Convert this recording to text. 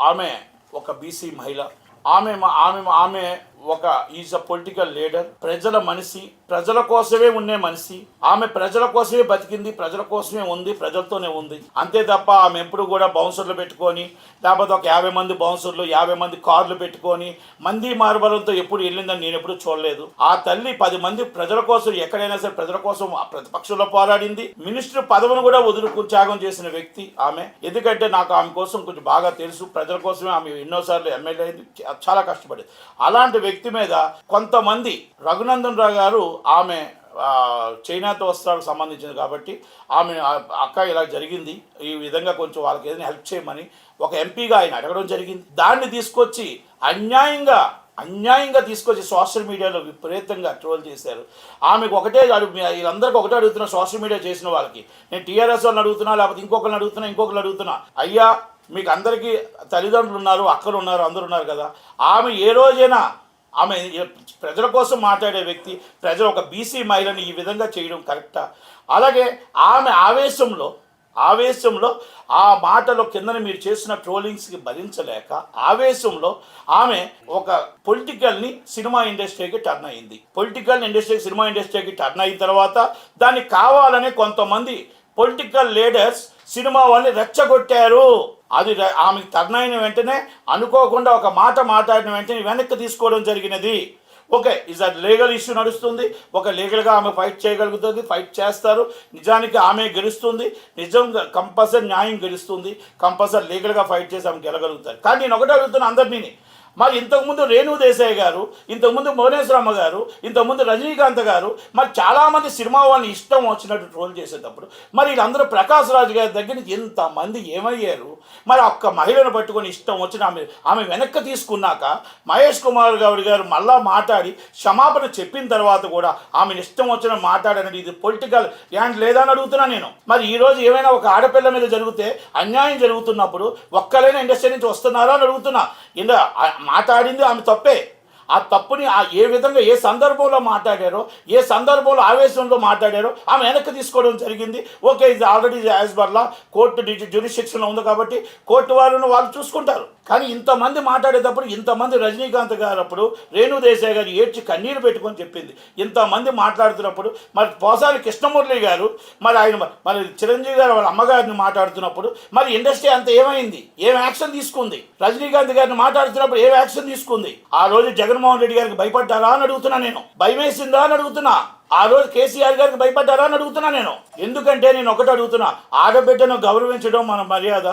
ఆమె ఒక బీసీ మహిళ. ఆమె మా- ఆమె ఆమె ఒక ఈజ్ అ పొలిటికల్ లీడర్. ప్రజల మనిషి ప్రజల కోసమే ఉండే మనిషి. ఆమె ప్రజల కోసమే బతికింది ప్రజల కోసమే ఉంది ప్రజలతోనే ఉంది. అంతే తప్ప ఆమె ఎప్పుడు కూడా బౌన్సర్లు పెట్టుకొని లేకపోతే ఒక యాభై మంది బౌన్సర్లు యాభై మంది కార్లు పెట్టుకొని మంది మార్బలంతో ఎప్పుడు వెళ్ళిందని నేను ఎప్పుడు చూడలేదు. ఆ తల్లి పది మంది ప్రజల కోసం ఎక్కడైనా సరే ప్రజల కోసం ప్రతిపక్షంలో పోరాడింది. మినిస్టర్ పదవిని కూడా వదులుకు త్యాగం చేసిన వ్యక్తి ఆమె. ఎందుకంటే నాకు ఆమె కోసం కొంచెం బాగా తెలుసు. ప్రజల కోసమే ఆమె ఎన్నోసార్లు ఎమ్మెల్యే అయింది. చాలా కష్టపడేది. అలాంటి వ్యక్తి మీద కొంతమంది రఘునందన్ రావు గారు ఆమె చైనాతో వస్త్రాలకు సంబంధించింది కాబట్టి ఆమె అక్క ఇలా జరిగింది. ఈ విధంగా కొంచెం వాళ్ళకి ఏదైనా హెల్ప్ చేయమని ఒక ఎంపీగా ఆయన అడగడం జరిగింది. దాన్ని తీసుకొచ్చి అన్యాయంగా అన్యాయంగా తీసుకొచ్చి సోషల్ మీడియాలో విపరీతంగా ట్రోల్ చేశారు. ఆమెకు ఒకటే వీళ్ళందరికీ ఒకటే అడుగుతున్నా సోషల్ మీడియా చేసిన వాళ్ళకి. నేను టీఆర్ఎస్ వాళ్ళని అడుగుతున్నా లేకపోతే ఇంకొకరిని అడుగుతున్నా ఇంకొకరిని అడుగుతున్నా. అయ్యా మీకు అందరికీ తల్లిదండ్రులు ఉన్నారు అక్కలు ఉన్నారు అందరు ఉన్నారు కదా. ఆమె ఏ రోజైనా ఆమె ప్రజల కోసం మాట్లాడే వ్యక్తి ప్రజలు ఒక బీసీ మహిళని ఈ విధంగా చేయడం కరెక్టా? అలాగే ఆమె ఆవేశంలో ఆవేశంలో ఆ మాటలో కిందన మీరు చేసిన ట్రోలింగ్స్కి భరించలేక ఆవేశంలో ఆమె ఒక పొలిటికల్ని సినిమా ఇండస్ట్రీకి టర్న్ అయింది. పొలిటికల్ ఇండస్ట్రీ సినిమా ఇండస్ట్రీకి టర్న్ అయిన తర్వాత దాన్ని కావాలని కొంతమంది పొలిటికల్ లీడర్స్ సినిమా వాళ్ళని రెచ్చగొట్టారు. అది ఆమెకు టర్న్ వెంటనే అనుకోకుండా ఒక మాట మాట్లాడిన వెంటనే వెనక్కి తీసుకోవడం జరిగినది. Okay is at legal issue నడుస్తుంది. ఒక లీగల్గా ఆమె ఫైట్ చేయగలుగుతుంది ఫైట్ చేస్తారు. నిజానికి ఆమె గెలుస్తుంది. నిజంగా కంపల్సరీ న్యాయం గెలుస్తుంది. కంపల్సరీ లీగల్గా ఫైట్ చేసి ఆమె గెలగలుగుతారు. కానీ నేను ఒకటే అడుగుతున్నా అందరినీ. మరి ఇంతకుముందు రేణు దేశాయ్ గారు ఇంతకుముందు భువనేశ్వరమ్మ గారు ఇంతకుముందు రజనీకాంత్ గారు మరి చాలామంది సినిమా వాళ్ళని ఇష్టం వచ్చినట్టు ట్రోల్ చేసేటప్పుడు మరి వీళ్ళందరూ ప్రకాష్ రాజు గారి దగ్గర నుంచి ఎంతమంది ఏమయ్యారు? మరి ఒక్క మహిళను పట్టుకొని ఇష్టం వచ్చిన ఆమె ఆమె వెనక్కి తీసుకున్నాక మహేష్ కుమార్ గౌడ్ గారు మళ్ళా మాట్లాడి క్షమాపణ చెప్పిన తర్వాత కూడా ఆమెను ఇష్టం వచ్చిన మాట్లాడనేది ఇది పొలిటికల్ యాండ్ లేదా అని అడుగుతున్నా నేను. మరి ఈరోజు ఏమైనా ఒక ఆడపిల్ల మీద జరిగితే అన్యాయం జరుగుతున్నప్పుడు ఒక్కలైనా ఇండస్ట్రీ నుంచి వస్తున్నారా అని అడుగుతున్నా. ఇలా మాట్లాడింది ఆమె తప్పే. ఆ తప్పుని ఆ ఏ విధంగా ఏ సందర్భంలో మాట్లాడారో ఏ సందర్భంలో ఆవేశంలో మాట్లాడారో ఆమె వెనక్కి తీసుకోవడం జరిగింది. ఓకే ఇది ఆల్రెడీ యాజ్ బర్లా కోర్టు జ్యూరిస్టిక్షన్లో ఉంది కాబట్టి కోర్టు వాళ్ళను వాళ్ళు చూసుకుంటారు. కానీ ఇంతమంది మాట్లాడేటప్పుడు ఇంతమంది రజనీకాంత్ గారు అప్పుడు రేణు దేశాయ్ గారు ఏడ్చి కన్నీరు పెట్టుకొని చెప్పింది. ఇంతమంది మాట్లాడుతున్నప్పుడు మరి పోసాని కృష్ణమురళి గారు మరి ఆయన మరి చిరంజీవి గారు వాళ్ళ అమ్మగారిని మాట్లాడుతున్నప్పుడు మరి ఇండస్ట్రీ అంత ఏమైంది? ఏం యాక్షన్ తీసుకుంది? రజనీకాంత్ గారిని మాట్లాడుతున్నప్పుడు ఏం యాక్షన్ తీసుకుంది? ఆ రోజు జగన్ జగన్మోహన్ రెడ్డి గారికి భయపడ్డారా అని అడుగుతున్నా నేను. భయమేసిందా అని అడుగుతున్నా. ఆ రోజు కేసీఆర్ గారికి భయపడ్డారా అని అడుగుతున్నా నేను. ఎందుకంటే నేను ఒకటి అడుగుతున్నా. ఆడబిడ్డను గౌరవించడం మన మర్యాద.